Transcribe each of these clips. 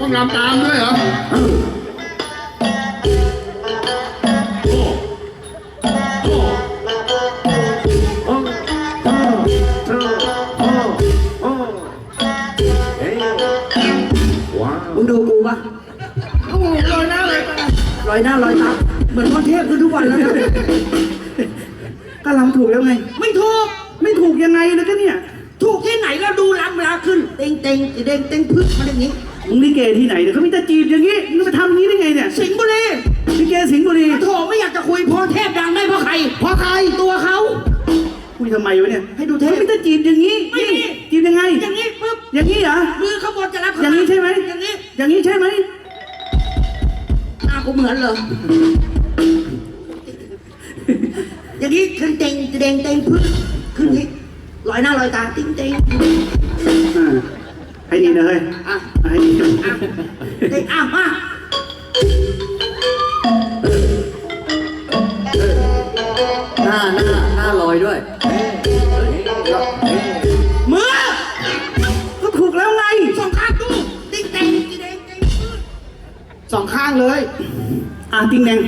ต้องรำตามด้วยเหรอเออโอ้โอ้โอ้โอ้โอ้โอ้โอ้เฮ้ยว้าวมึงดูกูปะโอ้โหลอยหน้าเลยตาลอยหน้าลอยตาเหมือนพ่อเทพคือทุกวันแล้วนะก็ลำถูกแล้วไง ไม่ถูก ไม่ถูกยังไงเลยก็เนี่ย ถูกที่ไหนแล้วดูลำเวลาขึ้น เต็งเต็งเต็งเต็งพึ่งมาอย่างนี้ มึงลิเกที่ไหนเนี่ยเขามีแต่จีบอย่างนี้มึงมาทำอย่างนี้ได้ไงเนี่ยสิงห์บุรีลิเกสิงห์บุรีโถไม่อยากจะคุยพรเทพดังได้เพราะใคร เพราะใครตัวเขา คุยทำไมวะเนี่ยให้ดูเทพขามีแต่จีบอย่างนี้ไม่มี จีบยังไง อย่างนี้ปุ๊บอย่างนี้เหรอ มือขบวนจะรับอย่างนี้ใช่ไหม อย่างนี้อย่างนี้ใช่ไหมหน้ากูเหมือนเหรอ อย่างนี้ขึ้นเต็งเต็งเต็งพึ่งขึ้นนี้ลอยหน้าลอยตาติ้งเต็งอ่าให้ดีนะเฮ้ย อะ ให้ดีนะอะเต็งอะมาหน้าหน้าหน้าลอยด้วยมือก็ถูกแล้วไงสองข้างดูติ้งเต็งติ้งเต็งสองข้างเลย อ่าติงแดง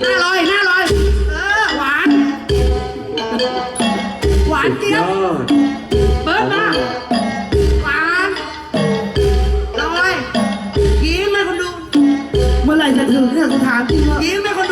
หน้าลอยหน้าลอยเออหวาน หวานเจี๊ยบยอด เรื่องสถานที่เถอยิ้มให้คนดู